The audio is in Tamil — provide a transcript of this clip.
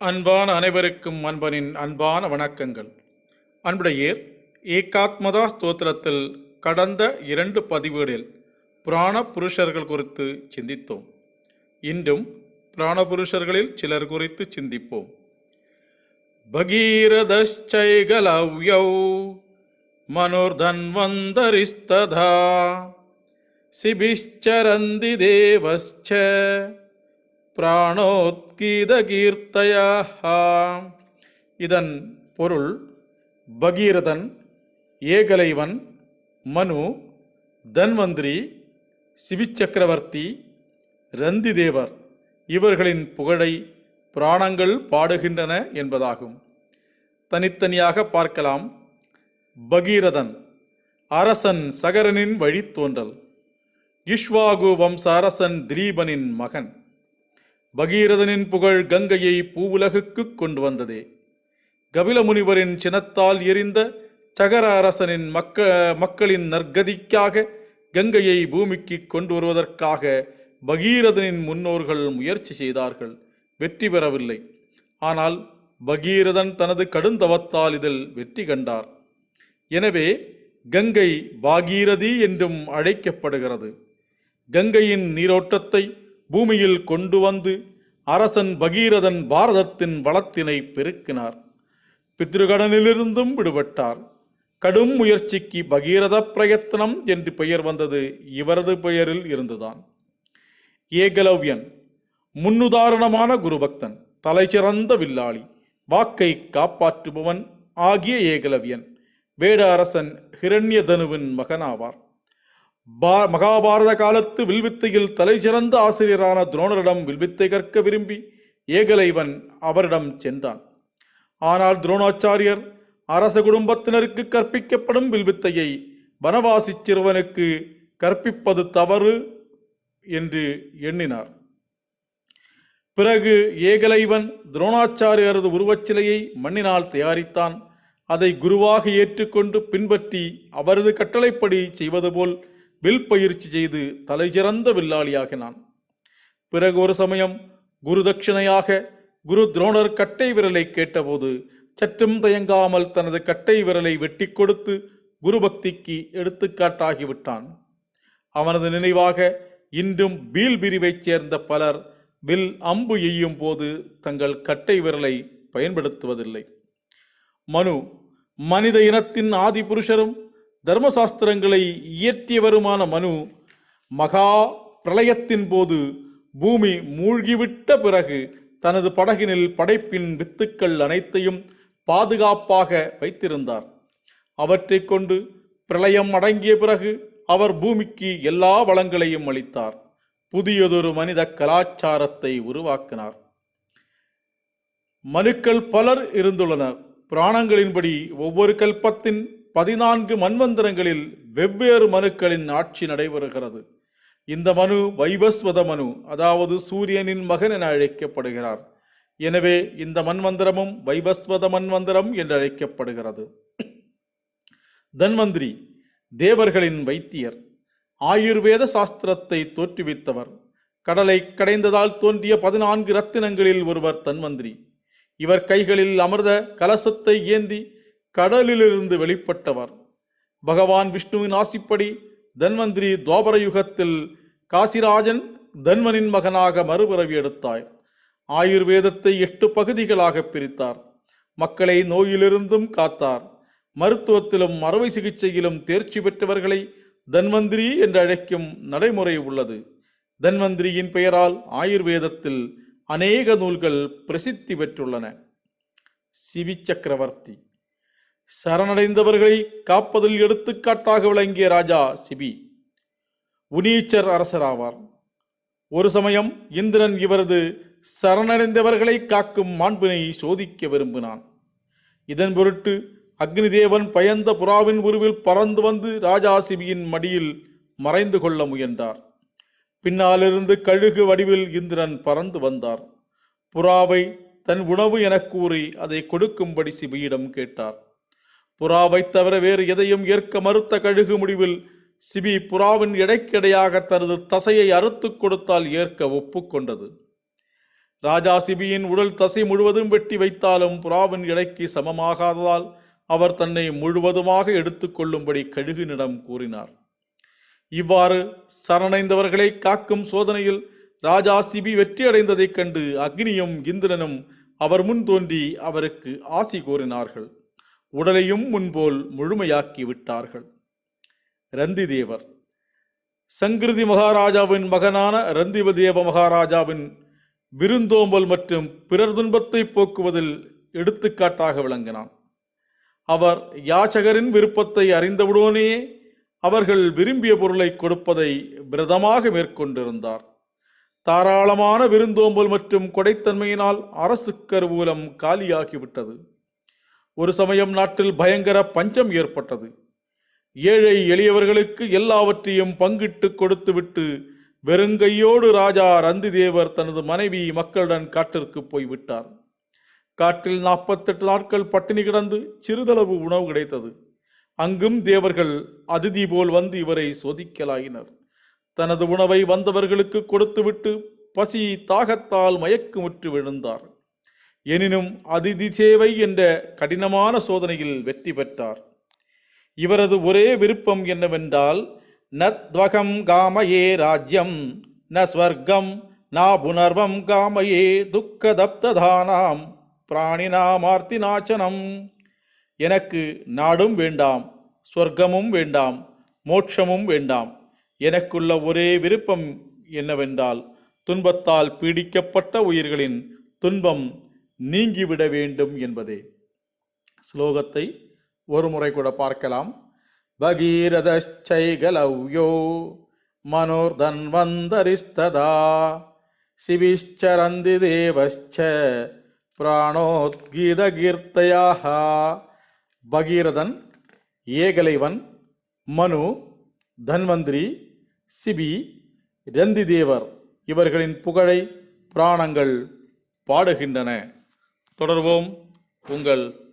அன்பான அனைவருக்கும் அன்பனின் அன்பான வணக்கங்கள். அன்புடையேர் ஏகாத்மதா ஸ்தோத்திரத்தில் கடந்த இரண்டு பதிவுகளில் புராண புருஷர்கள் குறித்து சிந்தித்தோம். இன்றும் புராண புருஷர்களில் சிலர் குறித்து சிந்திப்போம். பகீரதச்சைகலவ்யௌ மனுர்தன்வந்தரிஸ்ததா சிபிச்சரந்தி தேவஸ்ச பிராணோத்கீத பிராணோத்கீதகீர்த்தயா இதன் பொருள் பகீரதன் ஏகலைவன் மனு தன்வந்திரி சிவிச்சக்கரவர்த்தி ரந்திதேவர் இவர்களின் புகழை புராணங்கள் பாடுகின்றன என்பதாகும். தனித்தனியாக பார்க்கலாம். பகீரதன் அரசன் சகரனின் வழித்தோன்றல். இஷ்வாகு வம்ச அரசன் திலீபனின் மகன். பகீரதனின் புகழ் கங்கையை பூவுலகுக்கு கொண்டு வந்ததே. கபில முனிவரின் சினத்தால் எரிந்த சகர அரசனின் மக்க மக்களின் நற்கதிக்காக கங்கையை பூமிக்கு கொண்டு வருவதற்காக பகீரதனின் முன்னோர்கள் முயற்சி செய்தார்கள். வெற்றி பெறவில்லை. ஆனால் பகீரதன் தனது கடுந்தவத்தால் இதில் வெற்றி கண்டார். எனவே கங்கை பாகீரதி என்றும் அழைக்கப்படுகிறது. கங்கையின் நீரோட்டத்தை பூமியில் கொண்டு வந்து அரசன் பகீரதன் பாரதத்தின் வளத்தினை பெருக்கினார். பித்ருகடனிலிருந்தும் விடுபட்டார். கடும் முயற்சிக்கு பகீரத பிரயத்தனம் என்று பெயர் வந்தது இவரது பெயரில் இருந்துதான். ஏகலவ்யன் முன்னுதாரணமான குருபக்தன் தலைசிறந்த வில்லாளி வாக்கை காப்பாற்றுபவன் ஆகிய ஏகலவ்யன் வேட அரசன் ஹிரண்யதனுவின் மகனாவார். மகாபாரத காலத்து வில்வித்தையில் தலைசிறந்த ஆசிரியரான துரோணரிடம் வில்வித்தை கற்க விரும்பி ஏகலைவன் அவரிடம் சென்றான். ஆனால் துரோணாச்சாரியர் அரச குடும்பத்தினருக்கு கற்பிக்கப்படும் வில்வித்தையை வனவாசி சிறுவனுக்கு கற்பிப்பது தவறு என்று எண்ணினார். பிறகு ஏகலைவன் துரோணாச்சாரியரது உருவச்சிலையை மண்ணினால் தயாரித்தான். அதை குருவாக ஏற்றுக்கொண்டு பின்பற்றி அவரது கட்டளைப்படி செய்வது போல் வில் பயிற்சி செய்து தலைசிறந்த வில்லாளியாகினான். பிறகு ஒரு சமயம் குரு தட்சிணையாக குரு துரோணர் கட்டை விரலை கேட்டபோது சற்றும் தயங்காமல் தனது கட்டை விரலை வெட்டி கொடுத்து குரு பக்திக்கு எடுத்துக்காட்டாகிவிட்டான் அவனது நினைவாக இன்றும் பீல் பிரிவைச் சேர்ந்த பலர் வில் அம்பு எய்யும் போது தங்கள் கட்டை விரலை பயன்படுத்துவதில்லை. மனு மனித இனத்தின் ஆதி புருஷரும் தர்மசாஸ்திரங்களை இயற்றியவருமான மனு மகா பிரளயத்தின் போது பூமி மூழ்கிவிட்ட பிறகு தனது படகினில் படைப்பின் வித்துக்கள் அனைத்தையும் பாதுகாப்பாக வைத்திருந்தார். அவற்றைக் கொண்டு பிரளயம் அடங்கிய பிறகு அவர் பூமிக்கு எல்லா வளங்களையும் அளித்தார். புதியதொரு மனித கலாச்சாரத்தை உருவாக்கினார். மனுக்கள் பலர் இருந்துள்ளனர் புராணங்களின்படி ஒவ்வொரு கல்பத்தின் பதினான்கு மன்வந்திரங்களில் வெவ்வேறு மனுக்களின் ஆட்சி நடைபெறுகிறது. இந்த மனு வைவஸ்வத மனு அதாவது சூரியனின் மகன் என அழைக்கப்படுகிறார். எனவே இந்த மன்வந்திரமும் வைவஸ்வத மன்வந்தரம் என்று அழைக்கப்படுகிறது. தன்வந்திரி தேவர்களின் வைத்தியர் ஆயுர்வேத சாஸ்திரத்தை தோற்றுவித்தவர். கடலை கடைந்ததால் தோன்றிய பதினான்கு ரத்தினங்களில் ஒருவர் தன்வந்திரி. இவர் கைகளில் அமிர்த கலசத்தை ஏந்தி கடலிலிருந்து வெளிப்பட்டவர். பகவான் விஷ்ணுவின் ஆசிப்படி தன்வந்திரி துவாபர யுகத்தில் காசிராஜன் தன்வனின் மகனாக மறுபிறவி எடுத்தார் ஆயுர்வேதத்தை எட்டு பகுதிகளாக பிரித்தார். மக்களை நோயிலிருந்தும் காத்தார். மருத்துவத்திலும் அறுவை சிகிச்சையிலும் தேர்ச்சி பெற்றவர்களை தன்வந்திரி என்று அழைக்கும் நடைமுறை உள்ளது. தன்வந்திரியின் பெயரால் ஆயுர்வேதத்தில் அநேக நூல்கள் பிரசித்தி பெற்றுள்ளன. சிவி சக்கரவர்த்தி சரணடைந்தவர்களை காப்பதில் எடுத்துக்காட்டாக விளங்கிய ராஜா சிபி. உனீச்சர் அரசராவார். ஒரு சமயம் இந்திரன் இவரது சரணடைந்தவர்களை காக்கும் மாண்பினை சோதிக்க விரும்பினான். இதன் பொருட்டு அக்னிதேவன் பயந்த புறாவின் உருவில் பறந்து வந்து ராஜா சிபியின் மடியில் மறைந்து கொள்ள முயன்றார். பின்னாலிருந்து கழுகு வடிவில் இந்திரன் பறந்து வந்தார். புறாவை தன் உணவு எனக் கூறி அதை கொடுக்கும்படி சிபியிடம் கேட்டார். புறாவை தவிர வேறு எதையும் ஏற்க மறுத்த கழுகு முடிவில் சிபி புறாவின் இடைக்கிடையாக தனது தசையை அறுத்துக் கொடுத்தால் ஏற்க ஒப்புக்கொண்டது. ராஜா சிபியின் உடல் தசை முழுவதும் வெட்டி வைத்தாலும் புறாவின் இடைக்கு சமமாகாததால் அவர் தன்னை முழுவதுமாக எடுத்துக்கொள்ளும்படி கழுகினிடம் கூறினார். இவ்வாறு சரணடைந்தவர்களை காக்கும் சோதனையில் ராஜா சிபி வெற்றியடைந்ததைக் கண்டு அக்னியும் இந்திரனும் அவர் முன் தோன்றி அவருக்கு ஆசி கூறினார்கள் உடலையும் முன்போல் முழுமையாக்கி விட்டார்கள். ரந்தி தேவர் சங்கிருதி மகாராஜாவின் மகனான ரந்திவதேவ மகாராஜாவின் விருந்தோம்பல் மற்றும் பிறர் துன்பத்தை போக்குவதில் எடுத்துக்காட்டாக விளங்கினான். அவர் யாச்சகரின் விருப்பத்தை அறிந்தவுடனே அவர்கள் விரும்பிய பொருளை கொடுப்பதை விரதமாக மேற்கொண்டிருந்தார். தாராளமான விருந்தோம்பல் மற்றும் கொடைத்தன்மையினால் அரசு கருவூலம் காலியாகிவிட்டது. ஒரு சமயம் நாட்டில் பயங்கர பஞ்சம் ஏற்பட்டது. ஏழை எளியவர்களுக்கு எல்லாவற்றையும் பங்கிட்டு கொடுத்துவிட்டு வெறுங்கையோடு ராஜா ரந்திதேவர் தனது மனைவி மக்களுடன் காட்டிற்கு போய்விட்டார் காட்டில் நாற்பத்தெட்டு நாட்கள் பட்டினி கிடந்து சிறிதளவு உணவு கிடைத்தது. அங்கும் தேவர்கள் அதிதி போல் வந்து இவரை சோதிக்கலாயினர். தனது உணவை வந்தவர்களுக்கு கொடுத்துவிட்டு பசி தாகத்தால் மயக்கமுற்று விழுந்தார். எனினும் அதிதி சேவை என்ற கடினமான சோதனையில் வெற்றி பெற்றார். இவரது ஒரே விருப்பம் என்னவென்றால் நத்வகம் காமயே ராஜ்யம் ந ஸ்வர்க்கம் நா புனர்வம் காமயே துக்கதப்ததானாம் பிராணினாமார்த்திநாச்சனம் எனக்கு நாடும் வேண்டாம் சொர்க்கமும் வேண்டாம் மோட்சமும் வேண்டாம். எனக்குள்ள ஒரே விருப்பம் என்னவென்றால் துன்பத்தால் பீடிக்கப்பட்ட உயிர்களின் துன்பம் நீங்கிவிட வேண்டும் என்பதே. ஸ்லோகத்தை ஒரு முறை கூட பார்க்கலாம். பகீரதைகலவ்யோ மனோர்தன்வந்தரிஸ்ததா சிவிச்சரந்தி தேவச்ச பிராணோத்கீத கீர்த்தையாக பகீரதன் ஏகலைவன் மனு தன்வந்திரி சிபி ரந்திதேவர் இவர்களின் புகழை புராணங்கள் பாடுகின்றன. தொடர்வோம். உங்கள்